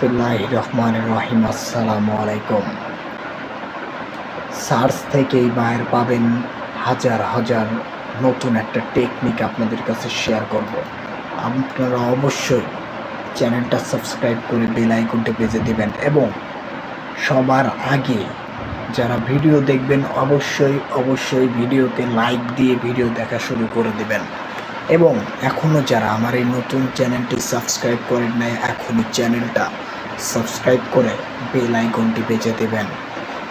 বিসমিল্লাহ রহমান রহিম, আসসালামু আলাইকুম। সার্চ থেকেই বাইর পাবেন হাজার হাজার নতুন একটা টেকনিক আপনাদের কাছে শেয়ার করব। আপনারা অবশ্যই চ্যানেলটা সাবস্ক্রাইব করে বেল আইকনটি বেজে দেবেন এবং সবার আগে যারা ভিডিও দেখবেন অবশ্যই অবশ্যই ভিডিওতে লাইক দিয়ে ভিডিও দেখা শুরু করে দেবেন। এবং এখনও যারা আমার এই নতুন চ্যানেলটি সাবস্ক্রাইব করেন নাই, এখনই চ্যানেলটা সাবস্ক্রাইব করে বেল আইকনটি বেজে দেবেন।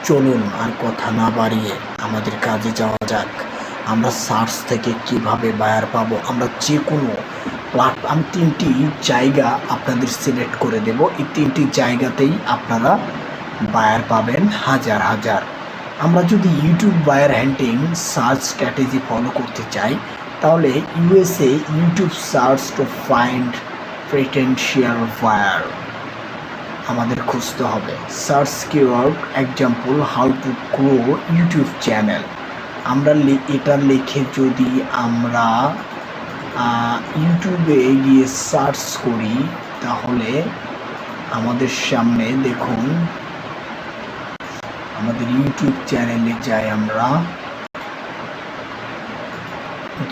চলুন আর কথা না বাড়িয়ে আমাদের কাজে যাওয়া যাক। আমরা সার্চ থেকে কীভাবে বায়ার পাবো? আমরা যে কোনো প্ল্যাটফর্ম তিনটি জায়গা আপনাদের সিলেক্ট করে দেব। এই তিনটি জায়গাতেই আপনারা বায়ার পাবেন হাজার হাজার। আমরা যদি YouTube buyer hunting search strategy follow করতে চাই, তাহলে USA YouTube search to find potential buyer. আমাদের খুঁজতে হবে। Search keyword example how to grow YouTube channel আমরা এটা লিখে যদি আমরা ইউটিউবে গিয়ে সার্চ করি, তাহলে আমাদের সামনে দেখুন, আমাদের ইউটিউব চ্যানেলে যাই আমরা,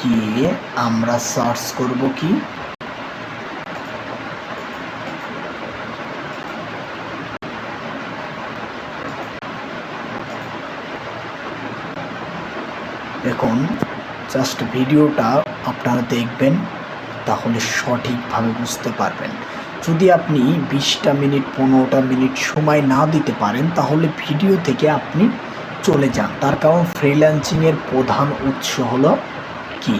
গিয়ে আমরা সার্চ করব কি? দেখুন জাস্ট ভিডিওটা আপনারা দেখবেন, তাহলে সঠিকভাবে বুঝতে পারবেন। যদি আপনি বিশটা মিনিট, পনেরোটা মিনিট সময় না দিতে পারেন, তাহলে ভিডিও থেকে আপনি চলে যান। তার কারণ ফ্রিল্যান্সিংয়ের প্রধান উৎস হলো কি?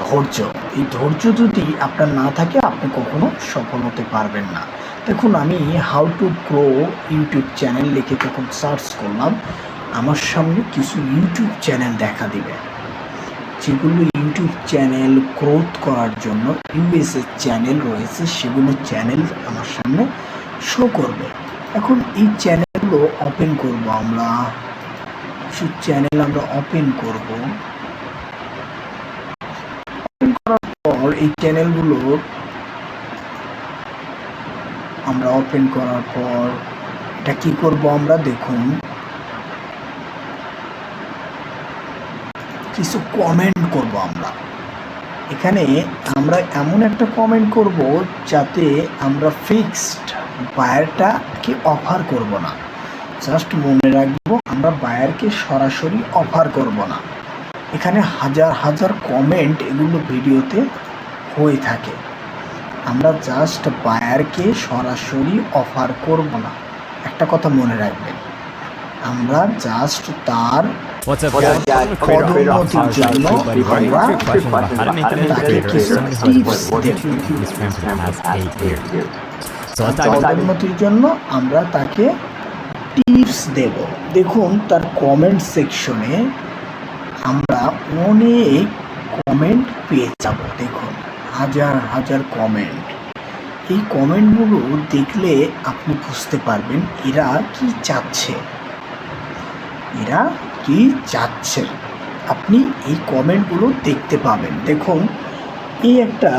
ধৈর্য। এই ধৈর্য যদি আপনার না থাকে, আপনি কখনো সফল হতে পারবেন না। দেখুন, আমি how to grow YouTube channel লিখে যখন সার্চ করলাম। আমার সামনে কিছু ইউটিউব চ্যানেল দেখা দিবে। যেগুলো ইউটিউব চ্যানেল গ্রোথ করার জন্য ইউএসএ চ্যানেল রয়েছে, সেগুলো চ্যানেল আমার সামনে শো করবে। এখন এই চ্যানেলগুলো ওপেন করব আমরা। কিছু চ্যানেল আমরা ওপেন করব। ওপেন করার পর এই চ্যানেলগুলো আমরা ওপেন করার পর এটা কি করব আমরা দেখুন। কিছু কমেন্ট করব আমরা। এখানে আমরা এমন একটা কমেন্ট করব যাতে আমরা ফিক্সড বায়ারটাকে অফার করব না। জাস্ট মনে রাখব, আমরা বায়ারকে সরাসরি অফার করব না। এখানে হাজার হাজার কমেন্ট এগুলো ভিডিওতে হয়ে থাকে। আমরা জাস্ট বায়ারকে সরাসরি অফার করব না। একটা কথা মনে রাখবেন, আমরা জাস্ট তার What's up, guys? About how to make an তাকে creator or কিছু somebody who has worked in this frame for the past eight years. So let's dive into পদোন্নতির জন্য আমরা তাকে টিপস দেব দেখুন তার কমেন্ট সেকশনে আমরা অনেক কমেন্ট পেয়ে যাব দেখুন হাজার হাজার কমেন্ট এই কমেন্টগুলো দেখলে আপনি বুঝতে পারবেন এরা কি চাচ্ছে এরা কি চাচ্ছে আপনি এই কমেন্টগুলো দেখতে পাবেন। দেখুন, এই একটা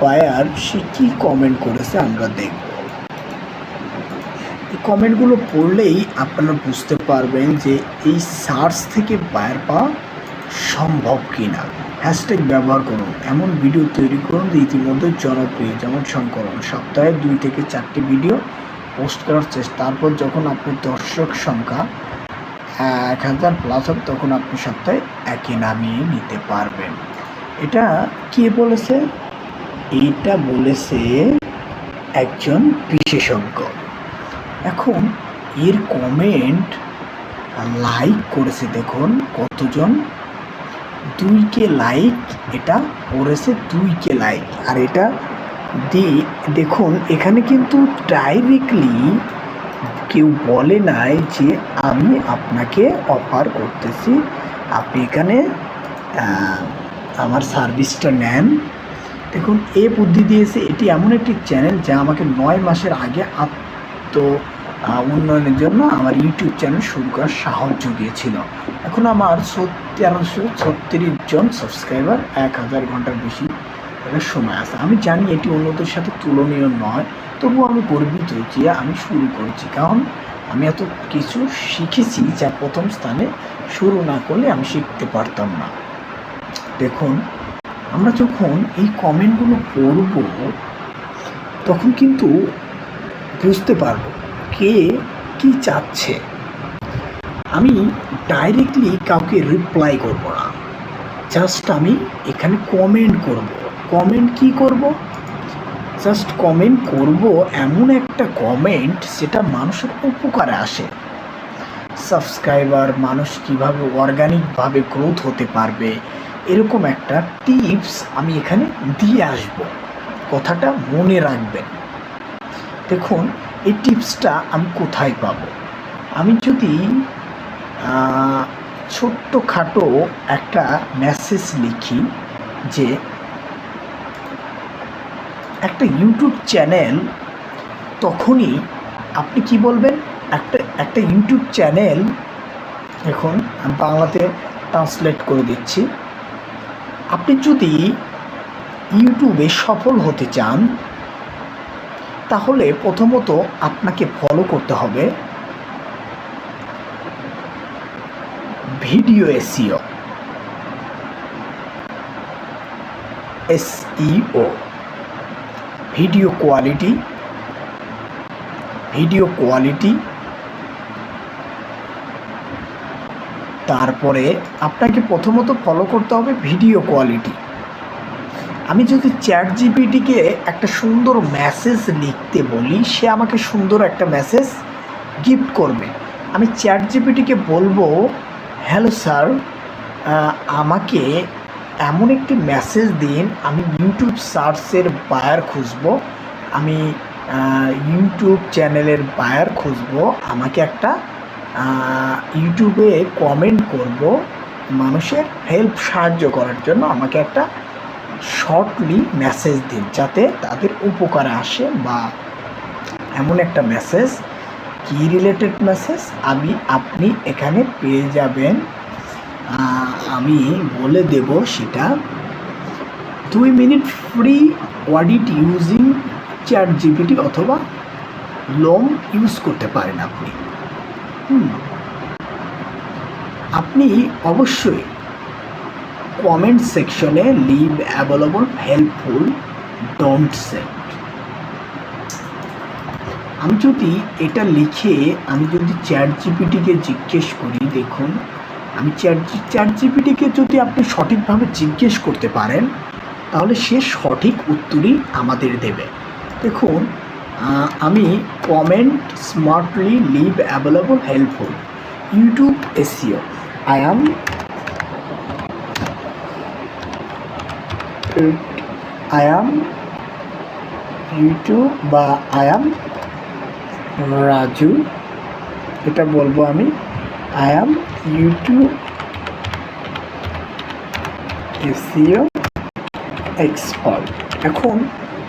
বায়ার, সে কি কমেন্ট করেছে আমরা দেখব। এই কমেন্টগুলো পড়লেই আপনারা বুঝতে পারবেন যে এই সার্চ থেকে বায়ার পাওয়া সম্ভব কি না হ্যাশট্যাগ ব্যবহার করুন। এমন ভিডিও তৈরি করুন যে ইতিমধ্যে জনপ্রিয়। যেমন সংকলন সপ্তাহে দুই থেকে চারটি ভিডিও পোস্ট করার চেষ্টা। তারপর যখন আপনার দর্শক সংখ্যা এক হাজার প্লাস হবে, তখন আপনি সপ্তাহে একে নামিয়ে নিতে পারবেন। এটা কে বলেছে? এটা বলেছে একজন বিশেষজ্ঞ। এখন এর কমেন্ট লাইক করেছে, দেখুন কতজন। দুই কে লাইক এটা করেছে দুই কে লাইক আর এটা দি দেখুন, এখানে কিন্তু ডাইরেক্টলি কেউ বলে নাই যে আমি আপনাকে অফার করতেছি। আপনি এখানে আমার সার্ভিসটা নেন। দেখুন, এ বুদ্ধি দিয়েছে, এটি এমন একটি চ্যানেল যা আমাকে নয় মাসের আগে আত্ম উন্নয়নের জন্য আমার ইউটিউব চ্যানেল শুরু করার সাহস জুগিয়েছিল এখন আমার তেরোশো ছত্রিশ জন সাবস্ক্রাইবার এক হাজার ঘণ্টার বেশি সময় আছে। আমি জানি এটি অন্যদের সাথে তুলনীয় নয়। তবুও আমি গর্বিত যে আমি শুরু করেছি। কারণ আমি এত কিছু শিখেছি যা প্রথম স্থানে শুরু না করলে আমি শিখতে পারতাম না। দেখুন, আমরা যখন এই কমেন্টগুলো পড়ব, তখন কিন্তু বুঝতে পারব কে কি চাচ্ছে। আমি ডাইরেক্টলি কাউকে রিপ্লাই করব না। জাস্ট আমি এখানে কমেন্ট করব। কমেন্ট কি করব? জাস্ট কমেন্ট করব এমন একটা কমেন্ট যেটা মানুষের উপকারে আসে। সাবস্ক্রাইবার মানুষ কীভাবে অর্গানিকভাবে গ্রোথ হতে পারবে এরকম একটা টিপস আমি এখানে দিয়ে আসব। কথাটা মনে রাখবেন। দেখুন এই টিপসটা আমি কোথায় পাবো? আমি যদি আহ, ছোট্টখাটো একটা মেসেজ লিখি যে একটা ইউটিউব চ্যানেল তখনই আপনি কি বলবেন? একটা একটা ইউটিউব চ্যানেল এখন বাংলাতে ট্রান্সলেট করে দিচ্ছি। আপনি যদি ইউটিউবে সফল হতে চান, তাহলে প্রথমত আপনাকে ফলো করতে হবে video SEO SEO video quality video quality, তারপরে আপনাকে প্রথমত ফলো করতে হবে ভিডিও কোয়ালিটি। আমি যদি চ্যাট জিপিটিকে একটা সুন্দর মেসেজ লিখতে বলি, সে আমাকে সুন্দর একটা মেসেজ গিফট করবে। আমি চ্যাট জিপিটিকে বলব হ্যালো স্যার আমাকে এমন একটি মেসেজ দিন, আমি ইউটিউব সার্চের বায়ার খুঁজব, আমি ইউটিউব চ্যানেলের বায়ার খুঁজব, আমাকে একটা ইউটিউবে কমেন্ট করব, মানুষের হেল্প সাহায্য করার জন্য আমাকে একটা শর্টলি মেসেজ দিন, যাতে তাদের উপকারে আসে বা এমন একটা মেসেজ কি রিলেটেড মেসেজ আমি, আপনি এখানে পেয়ে যাবেন। আমি বলে দেব সেটা। দুই minute free audit using ChatGPT অথবা লং ইউজ করতে পারেন আপনি। আপনি অবশ্যই কমেন্ট সেকশনে leave available helpful don't set আমি যদি এটা লিখে আমি যদি চ্যাট জিপিটিকে জিজ্ঞেস করি, দেখুন আমি চ্যাট চ্যাট জিপিটিকে যদি আপনি সঠিকভাবে জিজ্ঞেস করতে পারেন, তাহলে সে সঠিক উত্তরই আমাদের দেবে। দেখুন আমি comment smartly leave available helpful YouTube SEO I am I am YouTube বা আই অ্যাম রাজু এটা বলব আমি। I am YouTube SEO expert এখন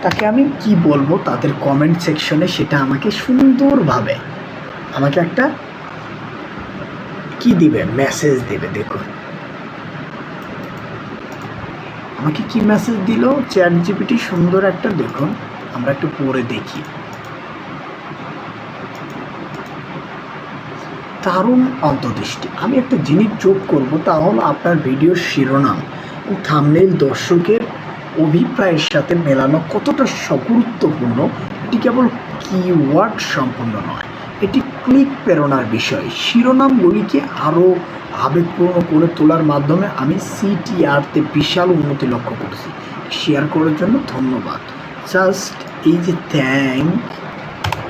তাকে আমি কি বলব তাদের কমেন্ট সেকশনে সেটা আমাকে সুন্দরভাবে আমাকে একটা কি দিবে? মেসেজ দিবে, দেখুন। আমাকে কি মেসেজ দিল? চ্যাট জিপিটি সুন্দর একটা দেখুন, আমরা একটু পড়ে দেখি। দারুণ অন্তর্দৃষ্টি। আমি একটা জিনিস যোগ করব, তা হল আপনার ভিডিওর শিরোনাম। ও থামনেল দর্শকের অভিপ্রায়ের সাথে মেলানো কতটা গুরুত্বপূর্ণ এটি কেবল কিওয়ার্ড সম্পূর্ণ নয়, এটি ক্লিক প্রেরণার বিষয়। শিরোনামগুলিকে আরও আবেগপূর্ণ করে তোলার মাধ্যমে আমি সিটিআরতে বিশাল উন্নতি লক্ষ্য করছি? শেয়ার করার জন্য ধন্যবাদ। জাস্ট এই যে থ্যাংক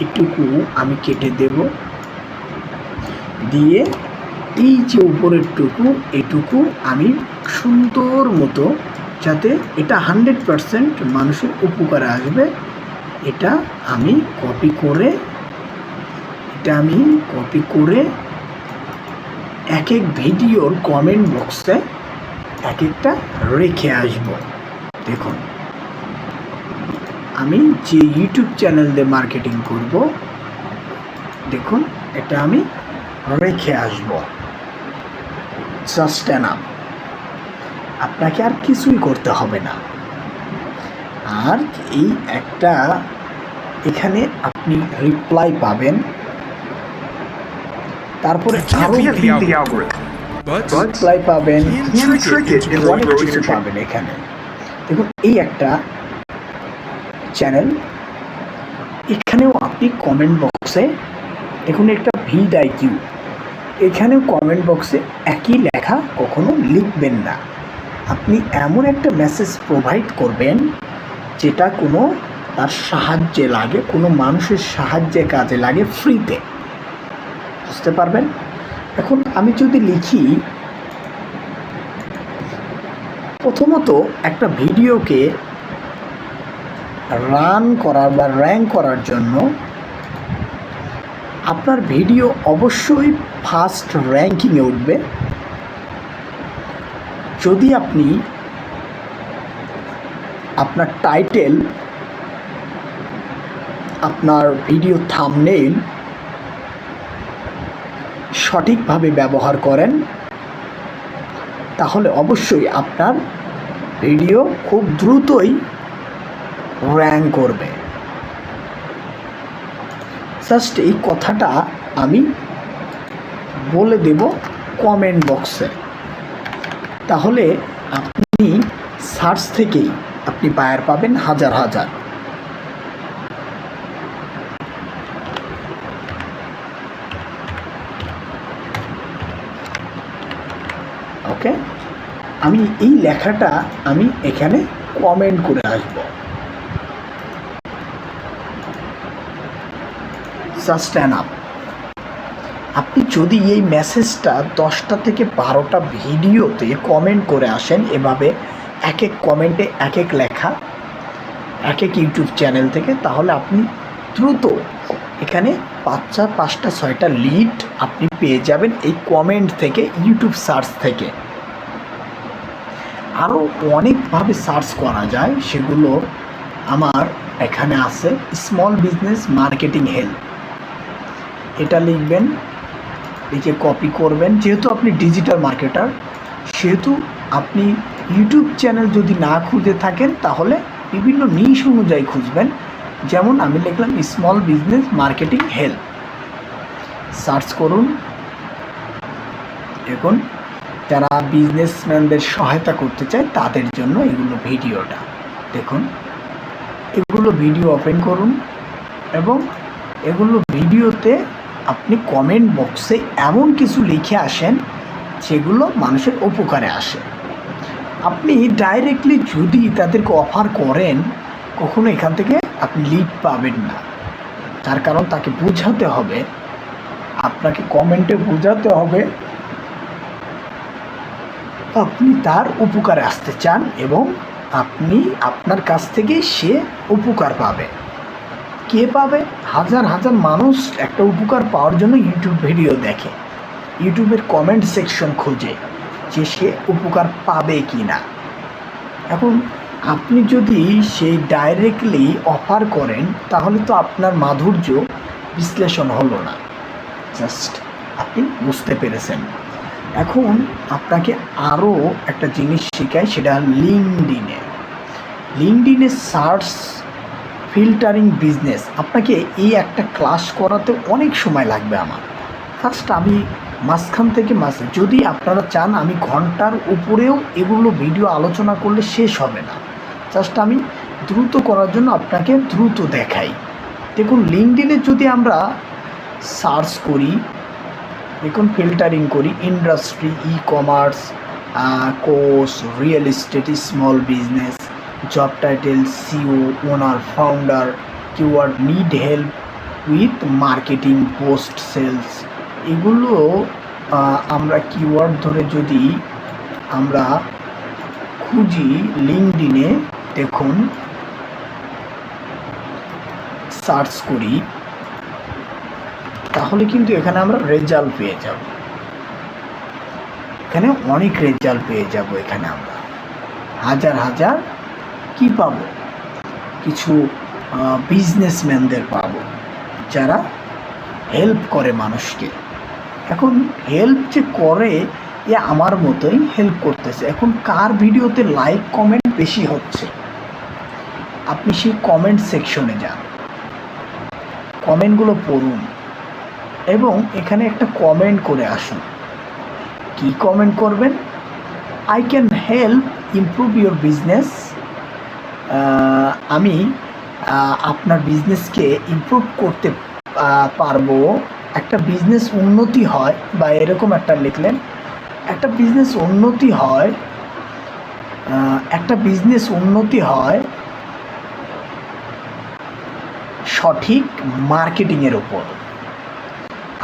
এটুকু আমি কেটে দেবো। দিয়ে এই যে উপরের টুকু এটুকু আমি সুন্দর মতো যাতে এটা হান্ড্রেড পারসেন্ট মানুষের উপকারে আসবে, এটা আমি কপি করে, এটা আমি কপি করে এক এক ভিডিওর কমেন্ট বক্সে এক একটা রেখে আসব। দেখুন, আমি যে ইউটিউব চ্যানেল দিয়ে মার্কেটিং করব, দেখুন, এটা আমি রেখে আসব। জাস্ট এনাফ আপনাকে আর কিছুই করতে হবে না। আর এই একটা এখানে আপনি রিপ্লাই পাবেন। তারপরে রিপ্লাই পাবেন। অনেক কিছু পাবেন এখানে। দেখুন এই একটা চ্যানেল এখানেও আপনি কমেন্ট বক্সে দেখুন একটা ভিড আইকিউ এখানেও কমেন্ট বক্সে একই লেখা কখনো লিখবেন না। আপনি এমন একটা মেসেজ প্রোভাইড করবেন, যেটা কোনো তার সাহায্যে লাগে, কোনো মানুষের সাহায্যে কাজে লাগে ফ্রিতে বুঝতে পারবেন? এখন আমি যদি লিখি, প্রথমত একটা ভিডিওকে রান করার বা র্যাঙ্ক করার জন্য আপনার ভিডিও অবশ্যই ফার্স্ট র্যাঙ্কিংয়ে উঠবে। যদি আপনি আপনার টাইটেল, আপনার ভিডিও থামনেইল সঠিকভাবে ব্যবহার করেন, তাহলে অবশ্যই আপনার ভিডিও খুব দ্রুতই র্যাঙ্ক করবে। জাস্ট এই কথাটা আমি বলে দেব কমেন্ট বক্সে তাহলে আপনি সার্চ থেকেই আপনি বায়ার পাবেন হাজার হাজার। ওকে আমি এই লেখাটা আমি এখানে কমেন্ট করে আসব। সাস্টেন আপ আপনি যদি এই মেসেজটা দশটা থেকে বারোটা ভিডিওতে কমেন্ট করে আসেন, এভাবে এক এক কমেন্টে এক এক লেখা এক এক ইউটিউব চ্যানেল থেকে, তাহলে আপনি দ্রুত এখানে পাঁচটা পাঁচটা, ছয়টা লিড আপনি পেয়ে যাবেন এই কমেন্ট থেকে, ইউটিউব সার্চ থেকে। আরও অনেকভাবে সার্চ করা যায়, সেগুলো আমার এখানে আছে স্মল বিজনেস মার্কেটিং হেল্প এটা লিখবেন লিখে কপি করবেন, যেহেতু আপনি ডিজিটাল মার্কেটার সেহেতু আপনি ইউটিউব চ্যানেল যদি না খুঁজে থাকেন, তাহলে বিভিন্ন নিশ অনুযায়ী খুঁজবেন। যেমন আমি লিখলাম small business marketing help search করুন। দেখুন, যারা বিজনেসম্যানদের সহায়তা করতে চায়, তাদের জন্য এগুলো ভিডিওটা। দেখুন, এগুলো ভিডিও ওপেন করুন এবং এগুলো ভিডিওতে আপনি কমেন্ট বক্সে এমন কিছু লিখে আসেন যেগুলো মানুষের উপকারে আসে। আপনি ডাইরেক্টলি যদি তাদেরকে অফার করেন, কখনো এখান থেকে আপনি লিড পাবেন না। তার কারণ তাকে বোঝাতে হবে। আপনাকে কমেন্টে বোঝাতে হবে আপনি তার উপকারে আসতে চান এবং আপনি আপনার কাছ থেকে সে উপকার পাবে। কে পাবে? হাজার হাজার মানুষ একটা উপকার পাওয়ার জন্য ইউটিউব ভিডিও দেখে। ইউটিউবের কমেন্ট সেকশন খোঁজে যে সে উপকার পাবে কি না এখন আপনি যদি সেই ডাইরেক্টলি অফার করেন, তাহলে তো আপনার মাধুর্য বিশ্লেষণ হলো না। জাস্ট আপনি বুঝতে পেরেছেন। এখন আপনাকে আরও একটা জিনিস শেখায় সেটা লিঙ্কডিনে লিঙ্কডিনে সার্চ ফিল্টারিং বিজনেস। আপনাকে এই একটা ক্লাস করাতে অনেক সময় লাগবে আমার। ফার্স্ট আমি মাঝখান থেকে মাঝ, যদি আপনারা চান আমি ঘণ্টার উপরেও এগুলো ভিডিও আলোচনা করলে শেষ হবে না। জাস্ট আমি দ্রুত করার জন্য আপনাকে দ্রুত দেখাই। দেখুন লিঙ্কডিনে যদি আমরা সার্চ করি, দেখুন ফিল্টারিং করি industry e commerce course real estate small business job title CEO owner founder keyword need help with marketing post sales এগুলো আমরা কিওয়ার্ড ধরে যদি আমরা খুঁজি লিঙ্কডিনে দেখুন সার্চ করি, তাহলে কিন্তু এখানে আমরা রেজাল্ট পেয়ে যাব। এখানে অনেক রেজাল্ট পেয়ে যাব এখানে আমরা। হাজার হাজার কি পাব? কিছু বিজনেসম্যানদের পাবো, যারা হেল্প করে মানুষকে। এখন হেল্প যে করে, এ আমার মতোই হেল্প করতেছে। এখন কার ভিডিওতে লাইক কমেন্ট বেশি হচ্ছে? আপনি সেই কমেন্ট সেকশনে যান। কমেন্টগুলো পড়ুন। এবং এখানে একটা কমেন্ট করে আসুন। কি কমেন্ট করবেন? I can help improve your business আমি আপনার বিজনেসকে ইমপ্রুভ করতে পারব। একটা বিজনেস উন্নতি হয়, বা এরকম একটা লিখলেন, একটা বিজনেস উন্নতি হয় একটা বিজনেস উন্নতি হয় সঠিক মার্কেটিংয়ের ওপর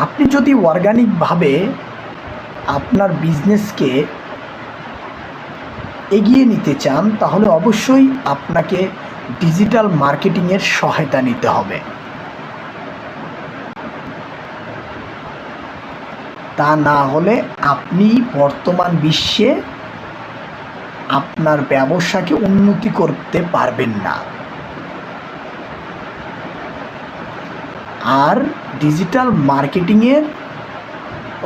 আপনি যদি অর্গানিকভাবে আপনার বিজনেসকে এগিয়ে নিতে চান, তাহলে অবশ্যই আপনাকে ডিজিটাল মার্কেটিংয়ের সহায়তা নিতে হবে। তা না হলে আপনি বর্তমান বিশ্বে আপনার ব্যবসাকে উন্নতি করতে পারবেন না। আর ডিজিটাল মার্কেটিংয়ের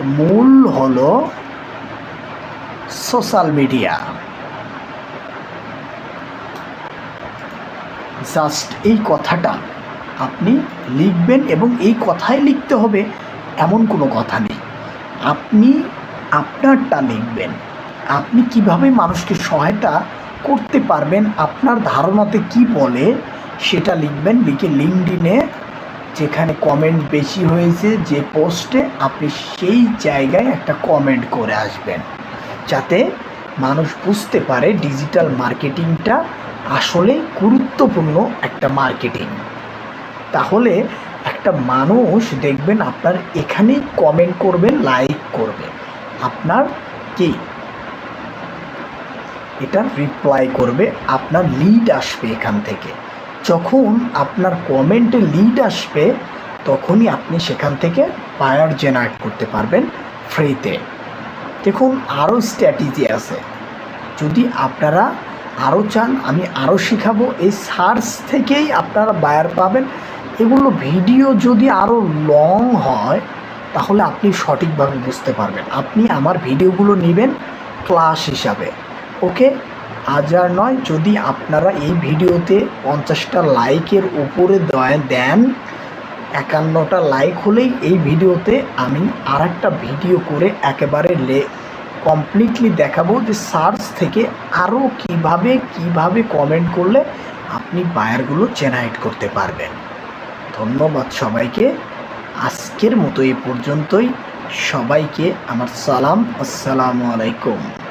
মূল হলো সোশ্যাল মিডিয়া। জাস্ট এই কথাটা আপনি লিখবেন এবং এই কথাই লিখতে হবে, এমন কোনো কথা নেই। আপনি আপনারটা লিখবেন। আপনি কীভাবে মানুষকে সহায়তা করতে পারবেন, আপনার ধারণাতে কি বলে, সেটা লিখবেন। লিখে লিঙ্কডিনে যেখানে কমেন্ট বেশি হয়েছে, যে পোস্টে আপনি সেই জায়গায় একটা কমেন্ট করে আসবেন। যাতে মানুষ বুঝতে পারে ডিজিটাল মার্কেটিংটা আসলে গুরুত্বপূর্ণ একটা মার্কেটিং তাহলে একটা মানুষ দেখবেন আপনার এখানেই কমেন্ট করবে লাইক করবে। আপনার কি? এটা রিপ্লাই করবে, আপনার লিড আসবে এখান থেকে। যখন আপনার কমেন্টে লিড আসবে, তখনই আপনি সেখান থেকে বায়ার জেনারেট করতে পারবেন ফ্রিতে দেখুন, আরও স্ট্র্যাটেজি আছে। যদি আপনারা আরও চান, আমি আরও শেখাবো। এই সার্চ থেকেই আপনারা বায়ার পাবেন। এগুলো ভিডিও যদি আরও লং হয়, তাহলে আপনি সঠিকভাবে বুঝতে পারবেন। আপনি আমার ভিডিওগুলো নেবেন ক্লাস হিসাবে। ওকে? আজ আর নয়, যদি আপনারা এই ভিডিওতে পঞ্চাশটা লাইকের উপরে দেন, একান্নটা লাইক হলেই এই ভিডিওতে আমি আর ভিডিও করে একেবারে লে কমপ্লিটলি দেখাবো যে সার্চ থেকে আরও কীভাবে কীভাবে কমেন্ট করলে আপনি বায়ারগুলো জেনারেট করতে পারবেন। ধন্যবাদ সবাইকে। আজকের মতো এ পর্যন্তই। সবাইকে আমার সালাম। আসসালামু আলাইকুম।